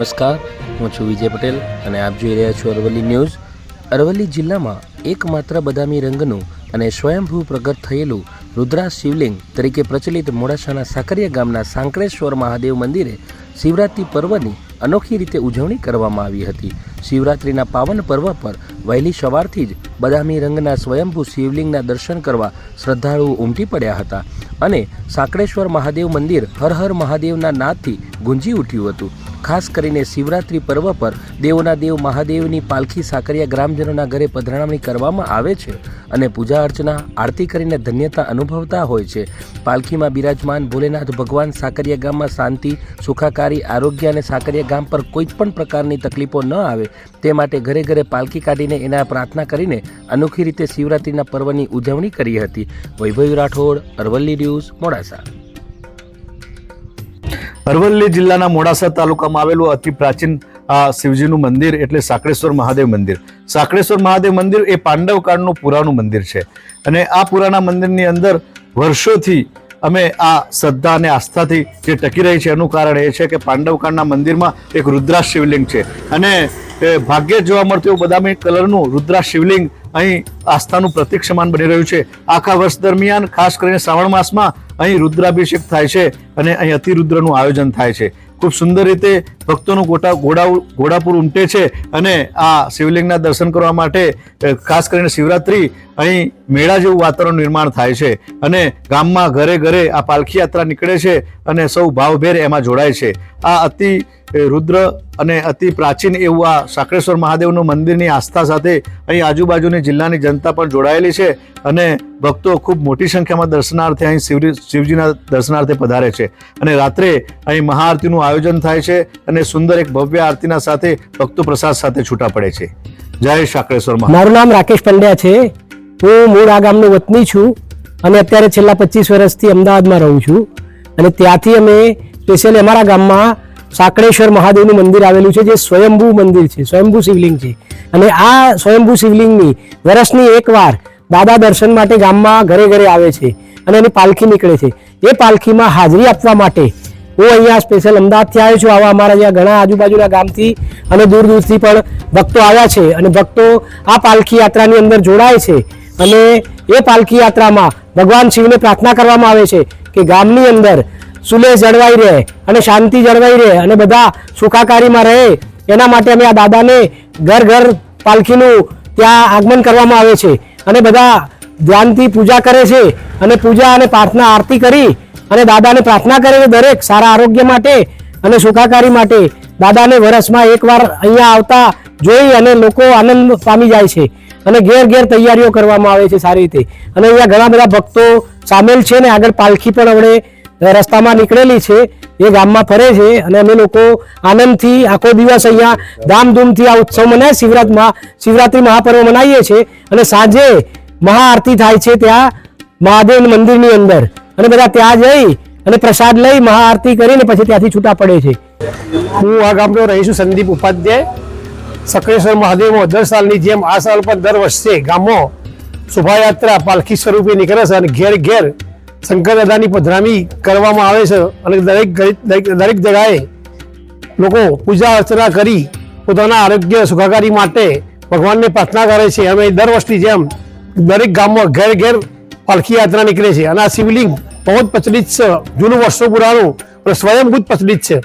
નમસ્કાર, હું છું વિજય પટેલ અને આપ જોઈ રહ્યા છો અરવલ્લી ન્યૂઝ. અરવલ્લી જિલ્લામાં એકમાત્ર બદામી રંગનું અને સ્વયંભૂ પ્રગટ થયેલું રુદ્રા શિવલિંગ તરીકે પ્રચલિત મોડાસાના સાકરિયા ગામના સાંકળેશ્વર મહાદેવ મંદિરે શિવરાત્રિ પર્વની અનોખી રીતે ઉજવણી કરવામાં આવી હતી. શિવરાત્રિના પાવન પર્વ પર વહેલી સવારથી જ બદામી રંગના સ્વયંભૂ શિવલિંગના દર્શન કરવા શ્રદ્ધાળુઓ ઉમટી પડ્યા હતા અને સાંકળેશ્વર મહાદેવ મંદિર હર હર મહાદેવના નાદથી ગુંજી ઉઠ્યું હતું. ખાસ કરીને શિવરાત્રિ પર્વ પર દેવોના દેવ મહાદેવની પાલખી સાકરિયા ગ્રામજનોના ઘરે પધરામણી કરવામાં આવે છે અને પૂજા અર્ચના, આરતી કરીને ધન્યતા અનુભવતા હોય છે. પાલખીમાં બિરાજમાન ભોલેનાથ ભગવાન સાકરિયા ગામમાં શાંતિ, સુખાકારી, આરોગ્ય અને સાકરિયા ગામ પર કોઈ પણ પ્રકારની તકલીફો ન આવે તે માટે ઘરે ઘરે પાલખી કાઢીને એના પ્રાર્થના કરીને અનોખી રીતે શિવરાત્રિના પર્વની ઉજવણી કરી હતી. વૈભવી રાઠોડ, અરવલ્લી ન્યૂઝ, મોડાસા. અરવલ્લી જિલ્લાના મોડાસા તાલુકામાં આવેલું અતિ પ્રાચીન આ શિવજીનું મંદિર એટલે સાંકળેશ્વર મહાદેવ મંદિર. સાંકળેશ્વર મહાદેવ મંદિર એ પાંડવ કાળનું પુરાણું મંદિર છે. અને આ પુરાણા મંદિરની અંદર વર્ષોથી અમે આ શ્રદ્ધા અને આસ્થાથી જે ટકી રહી છે એનું કારણ એ છે કે પાંડવકાળના મંદિરમાં એક રુદ્રા શિવલિંગ છે. અને ભાગ્યે જોવા મળતું એવું બદામી કલરનું રુદ્રા શિવલિંગ અહીં આસ્થાનું પ્રતિક્ષમાન બની રહ્યું છે. આખા વર્ષ દરમિયાન ખાસ કરીને શ્રાવણ માસમાં અહીં રુદ્રાભિષેક થાય છે અને અહીં અતિરુદ્રનું આયોજન થાય છે. ખૂબ સુંદર રીતે ભક્તોનું ગોટા ઘોડા ઘોડાપુર ઉમટે છે અને આ શિવલિંગના દર્શન કરવા માટે ખાસ કરીને શિવરાત્રિ અહીં મેળા જેવું વાતાવરણ નિર્માણ થાય છે અને ગામમાં ઘરે ઘરે આ પાલખી યાત્રા નીકળે છે અને સૌ ભાવભેર એમાં જોડાય છે. આ અતિ એ રુદ્ર અને અતિ પ્રાચીન એવું આ સાકરેશ્વર મહાદેવનું મંદિરની આસ્થા સાથે અહીં આજુબાજુની જિલ્લાની જનતા પણ જોડાયેલી છે અને ભક્તો ખૂબ મોટી સંખ્યામાં દર્શનાર્થે અહીં શિવરી, શિવજીના દર્શનાર્થે પધારે છે. અને રાત્રે અહીં મહાઆરતીનું આયોજન થાય છે અને સુંદર એક ભવ્ય આરતીના સાથે ભક્તો પ્રસાદ સાથે છૂટા પડે છે. જય સાકરેશ્વર મારું નામ રાકેશ પંડ્યા છે. હું મૂળ આ ગામનો વતની છું અને અત્યારે છેલ્લા પચીસ વર્ષથી અમદાવાદમાં રહું છું. અને ત્યાંથી અમે સ્પેશિયલી અમારા ગામમાં સાંકળેશ્વર મહાદેવનું મંદિર આવેલું છે, જે સ્વયંભૂ મંદિર છે, સ્વયંભૂ શિવલિંગ છે. અને આ સ્વયંભૂ શિવલિંગની વર્ષની એકવાર દાદા દર્શન માટે ગામમાં ઘરે ઘરે આવે છે અને એની પાલખી નીકળે છે. એ પાલખીમાં હાજરી આપવા માટે હું અહીંયા સ્પેશિયલ અમદાવાદથી આવ્યો છું. આવા અમારા જ્યાં ઘણા આજુબાજુના ગામથી અને દૂર દૂરથી પણ ભક્તો આવ્યા છે અને ભક્તો આ પાલખી યાત્રાની અંદર જોડાય છે. અને એ પાલખી યાત્રામાં ભગવાન શિવને પ્રાર્થના કરવામાં આવે છે કે ગામની અંદર સુલેહ જળવાઈ રહે અને શાંતિ જળવાઈ રહે અને બધા સુખાકારીમાં રહે. એના માટે અમે આ દાદાને ઘર ઘર પાલખીનું ત્યાં આગમન કરવામાં આવે છે. અને બધા ધ્યાનથી પૂજા કરે છે અને પૂજા અને પ્રાર્થના આરતી કરી અને દાદાને પ્રાર્થના કરે છે દરેક સારા આરોગ્ય માટે અને સુખાકારી માટે. દાદાને વર્ષમાં એકવાર અહીંયા આવતા જોઈ અને લોકો આનંદ પામી જાય છે અને ઘેર ઘેર તૈયારીઓ કરવામાં આવે છે સારી રીતે. અને અહીંયા ઘણા બધા ભક્તો સામેલ છે ને આગળ પાલખી પણ હમણે રસ્તામાં નીકળેલી છે, એ ગામમાં ફરે છે અને અમે લોકો આનંદથી આખો દિવસ અહીંયા ધામધૂમથી આ ઉત્સવ મનાય શિવરાતમાં શિવરાત્રિ મહાપર્વ મનાવીએ છીએ અને સાંજે મહાઆરતી થાય છે ત્યાં મહાદેવ મંદિરની અંદર. અને બધા ત્યાં જઈ અને પ્રસાદ લઈ મહાઆરતી કરીને પછી ત્યાંથી છૂટા પડે છે. હું આ ગામનો રહીશું સંદીપ ઉપાધ્યાય. સકળેશ્વર મહાદેવમાં દર સાલની જેમ આ સાલ પણ દર વર્ષે ગામો શોભાયાત્રા પાલખી સ્વરૂપે નીકળે છે અને ઘેર ઘેર શંકર દાદાની પધરામી કરવામાં આવે છે અને દરેક દરેક જગાએ લોકો પૂજા અર્ચના કરી પોતાના આરોગ્ય સુખાકારી માટે ભગવાનને પ્રાર્થના કરે છે. અમે દર વર્ષની જેમ દરેક ગામમાં ઘેર ઘેર પાલખી યાત્રા નીકળે છે અને આ શિવલિંગ બહુ જ પ્રચલિત છે. જૂનું વર્ષો પુરાણું અને સ્વયંભૂત પ્રચલિત છે.